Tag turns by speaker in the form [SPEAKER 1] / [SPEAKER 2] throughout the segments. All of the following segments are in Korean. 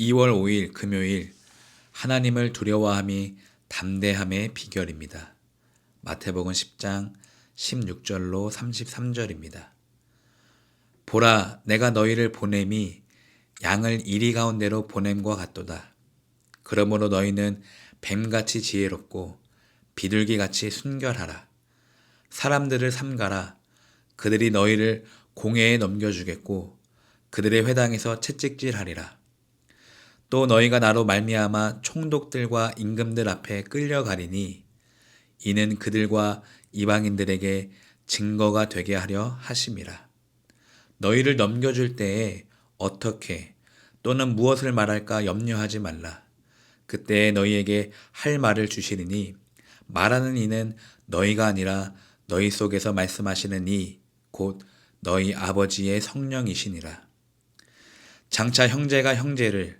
[SPEAKER 1] 2월 5일 금요일 하나님을 두려워함이 담대함의 비결입니다. 마태복음 10장 16절로 33절입니다. 보라 내가 너희를 보냄이 양을 이리 가운데로 보냄과 같도다. 그러므로 너희는 뱀같이 지혜롭고 비둘기같이 순결하라. 사람들을 삼가라. 그들이 너희를 공회에 넘겨주겠고 그들의 회당에서 채찍질하리라. 또 너희가 나로 말미암아 총독들과 임금들 앞에 끌려가리니 이는 그들과 이방인들에게 증거가 되게 하려 하심이라. 너희를 넘겨줄 때에 어떻게 또는 무엇을 말할까 염려하지 말라. 그때에 너희에게 할 말을 주시리니 말하는 이는 너희가 아니라 너희 속에서 말씀하시는 이 곧 너희 아버지의 성령이시니라. 장차 형제가 형제를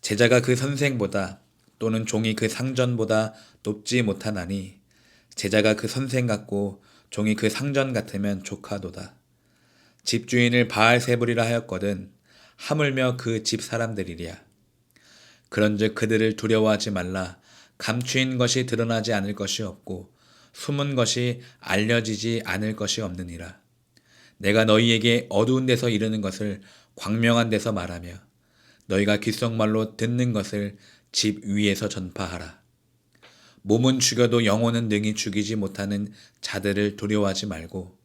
[SPEAKER 1] 제자가 그 선생보다 또는 종이 그 상전보다 높지 못하나니 제자가 그 선생 같고 종이 그 상전 같으면 조카도다. 집주인을 바알세불이라 하였거든 하물며 그 집 사람들이랴. 그런즉 그들을 두려워하지 말라. 감추인 것이 드러나지 않을 것이 없고 숨은 것이 알려지지 않을 것이 없느니라. 내가 너희에게 어두운 데서 이르는 것을 광명한 데서 말하며 너희가 귓속말로 듣는 것을 집 위에서 전파하라. 몸은 죽여도 영혼은 능히 죽이지 못하는 자들을 두려워하지 말고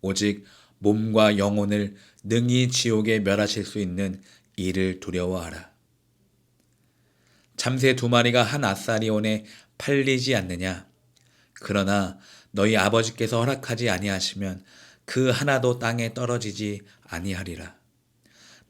[SPEAKER 1] 오직 몸과 영혼을 능히 지옥에 멸하실 수 있는 이를 두려워하라. 참새 두 마리가 한 아사리온에 팔리지 않느냐? 그러나 너희 아버지께서 허락하지 아니하시면 그 하나도 땅에 떨어지지 아니하리라.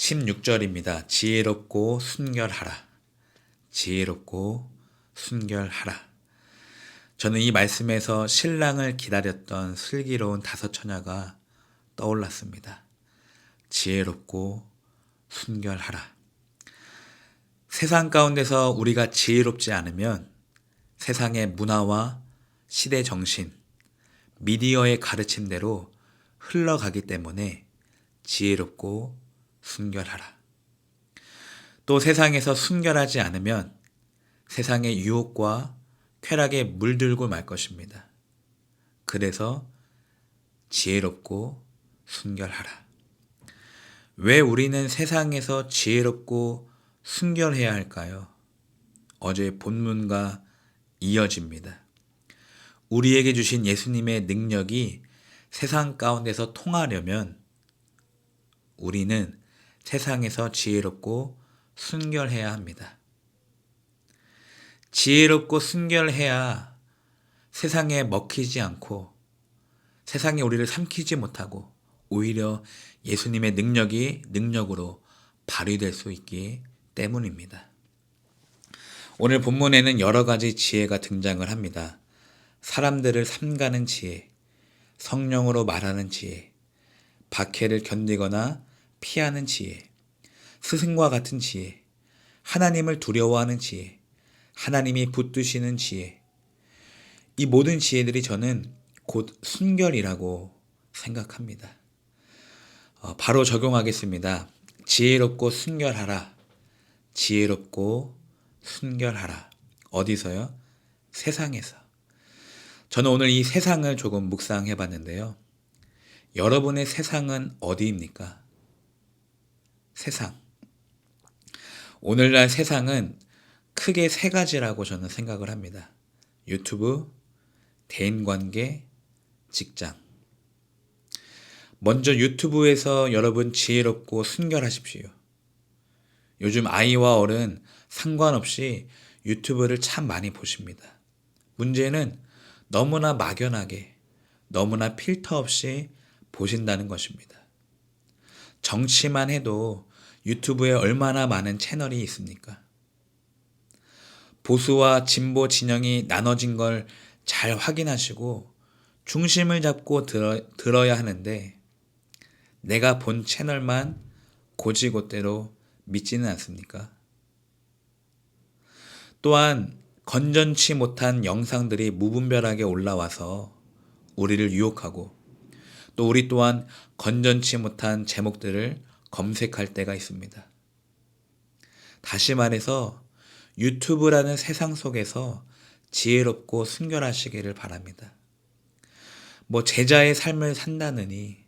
[SPEAKER 1] 16절입니다. 지혜롭고 순결하라. 지혜롭고 순결하라. 저는 이 말씀에서 신랑을 기다렸던 슬기로운 다섯 처녀가 떠올랐습니다. 지혜롭고 순결하라. 세상 가운데서 우리가 지혜롭지 않으면 세상의 문화와 시대 정신, 미디어의 가르침대로 흘러가기 때문에 지혜롭고 순결하라. 또 세상에서 순결하지 않으면 세상의 유혹과 쾌락에 물들고 말 것입니다. 그래서 지혜롭고 순결하라. 왜 우리는 세상에서 지혜롭고 순결해야 할까요? 어제 본문과 이어집니다. 우리에게 주신 예수님의 능력이 세상 가운데서 통하려면 우리는 세상에서 지혜롭고 순결해야 합니다. 지혜롭고 순결해야 세상에 먹히지 않고 세상에 우리를 삼키지 못하고 오히려 예수님의 능력이 능력으로 발휘될 수 있기 때문입니다. 오늘 본문에는 여러 가지 지혜가 등장을 합니다. 사람들을 삼가는 지혜, 성령으로 말하는 지혜, 박해를 견디거나 피하는 지혜, 스승과 같은 지혜, 하나님을 두려워하는 지혜, 하나님이 붙드시는 지혜. 이 모든 지혜들이 저는 곧 순결이라고 생각합니다. 어, 바로 적용하겠습니다. 지혜롭고 순결하라. 지혜롭고 순결하라. 어디서요? 세상에서. 저는 오늘 이 세상을 조금 묵상해 봤는데요. 여러분의 세상은 어디입니까? 세상. 오늘날 세상은 크게 세 가지라고 저는 생각을 합니다. 유튜브, 대인관계, 직장. 먼저 유튜브에서 여러분 지혜롭고 순결하십시오. 요즘 아이와 어른 상관없이 유튜브를 참 많이 보십니다. 문제는 너무나 막연하게, 너무나 필터 없이 보신다는 것입니다. 정치만 해도 유튜브에 얼마나 많은 채널이 있습니까? 보수와 진보 진영이 나눠진 걸 잘 확인하시고 중심을 잡고 들어, 들어야 하는데 내가 본 채널만 고지고대로 믿지는 않습니까? 또한 건전치 못한 영상들이 무분별하게 올라와서 우리를 유혹하고 또 우리 또한 건전치 못한 제목들을 검색할 때가 있습니다. 다시 말해서 유튜브라는 세상 속에서 지혜롭고 순결하시기를 바랍니다. 뭐 제자의 삶을 산다느니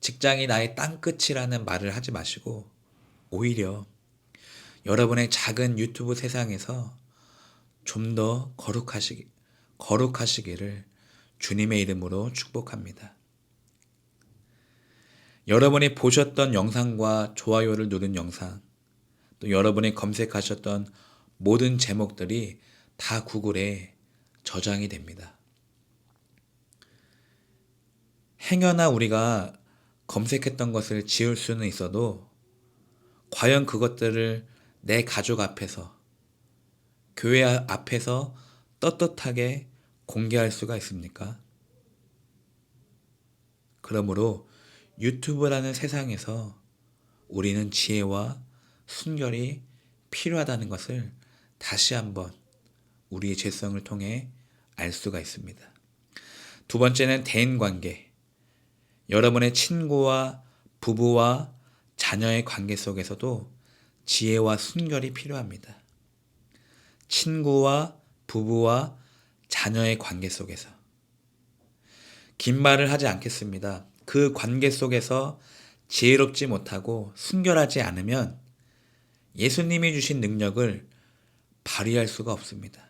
[SPEAKER 1] 직장이 나의 땅끝이라는 말을 하지 마시고 오히려 여러분의 작은 유튜브 세상에서 좀 더 거룩하시기, 거룩하시기를 주님의 이름으로 축복합니다. 여러분이 보셨던 영상과 좋아요를 누른 영상, 또 여러분이 검색하셨던 모든 제목들이 다 구글에 저장이 됩니다. 행여나 우리가 검색했던 것을 지울 수는 있어도 과연 그것들을 내 가족 앞에서 교회 앞에서 떳떳하게 공개할 수가 있습니까? 그러므로 유튜브라는 세상에서 우리는 지혜와 순결이 필요하다는 것을 다시 한번 우리의 죄성을 통해 알 수가 있습니다. 두 번째는 대인 관계. 여러분의 친구와 부부와 자녀의 관계 속에서도 지혜와 순결이 필요합니다. 친구와 부부와 자녀의 관계 속에서. 긴 말을 하지 않겠습니다. 그 관계 속에서 지혜롭지 못하고 순결하지 않으면 예수님이 주신 능력을 발휘할 수가 없습니다.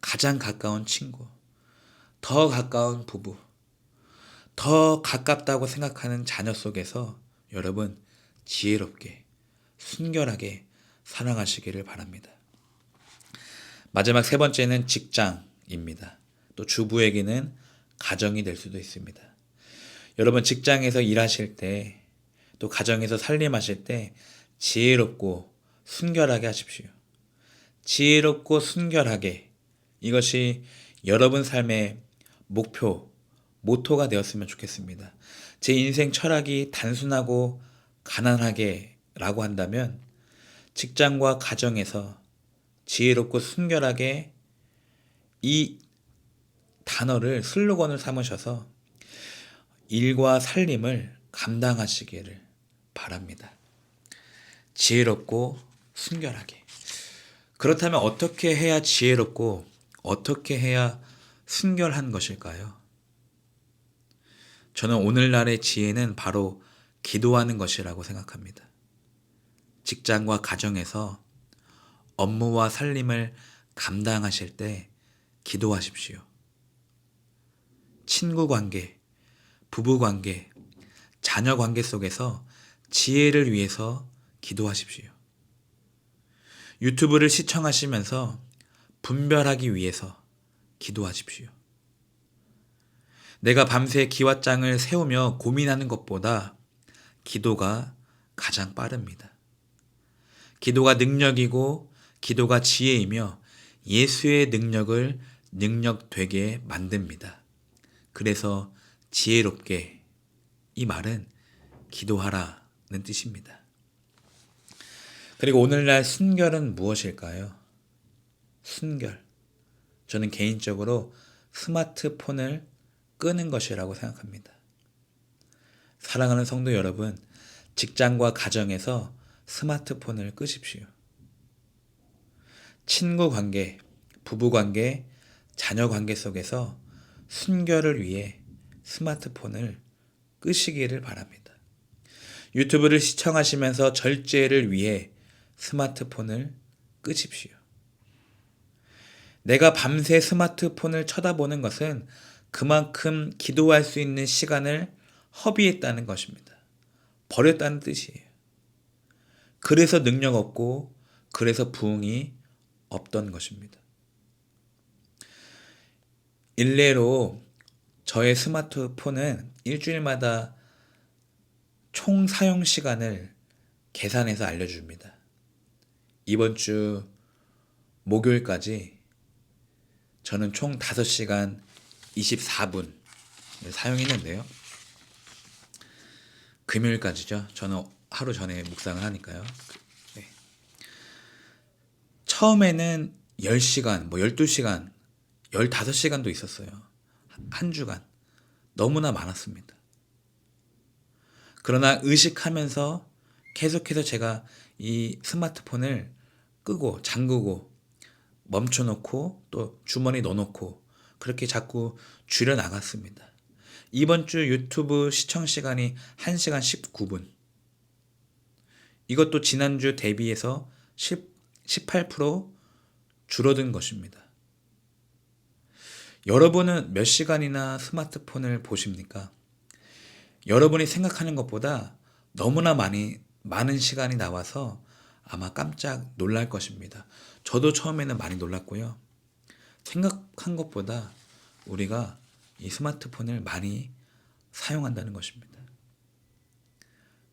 [SPEAKER 1] 가장 가까운 친구, 더 가까운 부부, 더 가깝다고 생각하는 자녀 속에서 여러분 지혜롭게, 순결하게 사랑하시기를 바랍니다. 마지막 세 번째는 직장입니다. 또 주부에게는 가정이 될 수도 있습니다. 여러분 직장에서 일하실 때, 또 가정에서 살림하실 때 지혜롭고 순결하게 하십시오. 지혜롭고 순결하게 이것이 여러분 삶의 목표, 모토가 되었으면 좋겠습니다. 제 인생 철학이 단순하고 가난하게 라고 한다면 직장과 가정에서 지혜롭고 순결하게 이 단어를 슬로건을 삼으셔서 일과 살림을 감당하시기를 바랍니다. 지혜롭고 순결하게. 그렇다면 어떻게 해야 지혜롭고 어떻게 해야 순결한 것일까요? 저는 오늘날의 지혜는 바로 기도하는 것이라고 생각합니다. 직장과 가정에서 업무와 살림을 감당하실 때 기도하십시오. 친구 관계, 부부 관계, 자녀 관계 속에서 지혜를 위해서 기도하십시오. 유튜브를 시청하시면서 분별하기 위해서 기도하십시오. 내가 밤새 기왓장을 세우며 고민하는 것보다 기도가 가장 빠릅니다. 기도가 능력이고 기도가 지혜이며 예수의 능력을 능력되게 만듭니다. 그래서 지혜롭게 이 말은 기도하라는 뜻입니다. 그리고 오늘날 순결은 무엇일까요? 순결. 저는 개인적으로 스마트폰을 끄는 것이라고 생각합니다. 사랑하는 성도 여러분, 직장과 가정에서 스마트폰을 끄십시오. 친구 관계, 부부 관계, 자녀 관계 속에서 순결을 위해 스마트폰을 끄시기를 바랍니다. 유튜브를 시청하시면서 절제를 위해 스마트폰을 끄십시오. 내가 밤새 스마트폰을 쳐다보는 것은 그만큼 기도할 수 있는 시간을 허비했다는 것입니다. 버렸다는 뜻이에요. 그래서 능력 없고, 그래서 부흥이 없던 것입니다. 일례로 저의 스마트폰은 일주일마다 총 사용 시간을 계산해서 알려줍니다. 이번 주 목요일까지 저는 총 5시간 24분 사용했는데요. 금요일까지죠. 저는 하루 전에 묵상을 하니까요. 네. 처음에는 10시간, 뭐 12시간, 15시간도 있었어요. 한 주간. 너무나 많았습니다. 그러나 의식하면서 계속해서 제가 이 스마트폰을 끄고 잠그고 멈춰놓고 또 주머니 넣어놓고 그렇게 자꾸 줄여 나갔습니다. 이번 주 유튜브 시청 시간이 1시간 19분. 이것도 지난주 대비해서 10, 18% 줄어든 것입니다. 여러분은 몇 시간이나 스마트폰을 보십니까? 여러분이 생각하는 것보다 너무나 많이, 많은 시간이 나와서 아마 깜짝 놀랄 것입니다. 저도 처음에는 많이 놀랐고요. 생각한 것보다 우리가 이 스마트폰을 많이 사용한다는 것입니다.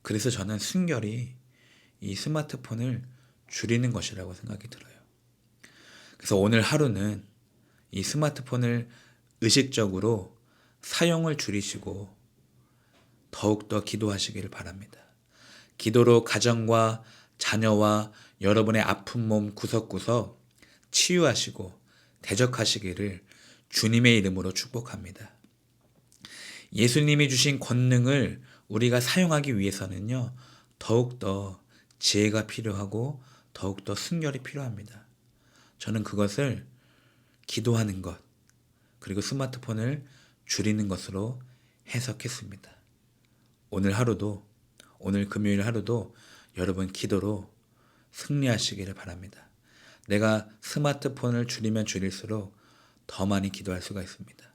[SPEAKER 1] 그래서 저는 순결히 이 스마트폰을 줄이는 것이라고 생각이 들어요. 그래서 오늘 하루는 이 스마트폰을 의식적으로 사용을 줄이시고 더욱더 기도하시기를 바랍니다. 기도로 가정과 자녀와 여러분의 아픈 몸 구석구석 치유하시고 대적하시기를 주님의 이름으로 축복합니다. 예수님이 주신 권능을 우리가 사용하기 위해서는요, 더욱더 지혜가 필요하고 더욱더 순결이 필요합니다. 저는 그것을 기도하는 것, 그리고 스마트폰을 줄이는 것으로 해석했습니다. 오늘 하루도, 오늘 금요일 하루도 여러분 기도로 승리하시기를 바랍니다. 내가 스마트폰을 줄이면 줄일수록 더 많이 기도할 수가 있습니다.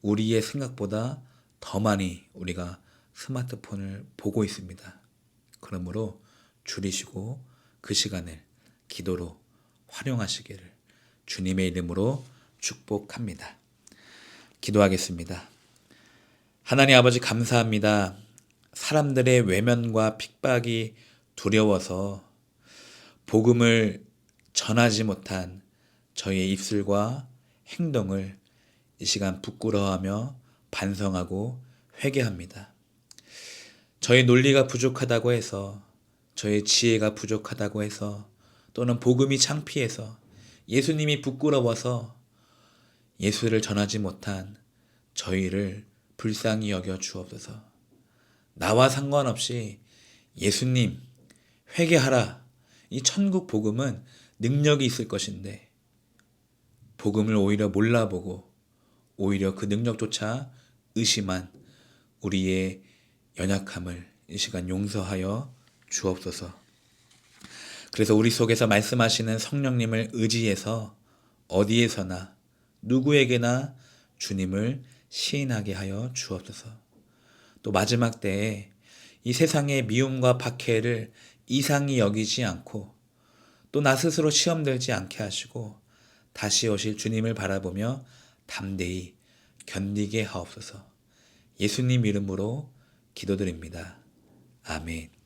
[SPEAKER 1] 우리의 생각보다 더 많이 우리가 스마트폰을 보고 있습니다. 그러므로 줄이시고 그 시간을 기도로 활용하시기를 주님의 이름으로 축복합니다. 기도하겠습니다. 하나님 아버지 감사합니다. 사람들의 외면과 핍박이 두려워서 복음을 전하지 못한 저희의 입술과 행동을 이 시간 부끄러워하며 반성하고 회개합니다. 저의 논리가 부족하다고 해서 저의 지혜가 부족하다고 해서 또는 복음이 창피해서 예수님이 부끄러워서 예수를 전하지 못한 저희를 불쌍히 여겨 주옵소서. 나와 상관없이 예수님 회개하라. 이 천국 복음은 능력이 있을 것인데 복음을 오히려 몰라보고 오히려 그 능력조차 의심한 우리의 연약함을 이 시간 용서하여 주옵소서. 그래서 우리 속에서 말씀하시는 성령님을 의지해서 어디에서나 누구에게나 주님을 시인하게 하여 주옵소서. 또 마지막 때에 이 세상의 미움과 박해를 이상히 여기지 않고 또 나 스스로 시험들지 않게 하시고 다시 오실 주님을 바라보며 담대히 견디게 하옵소서. 예수님 이름으로 기도드립니다. 아멘.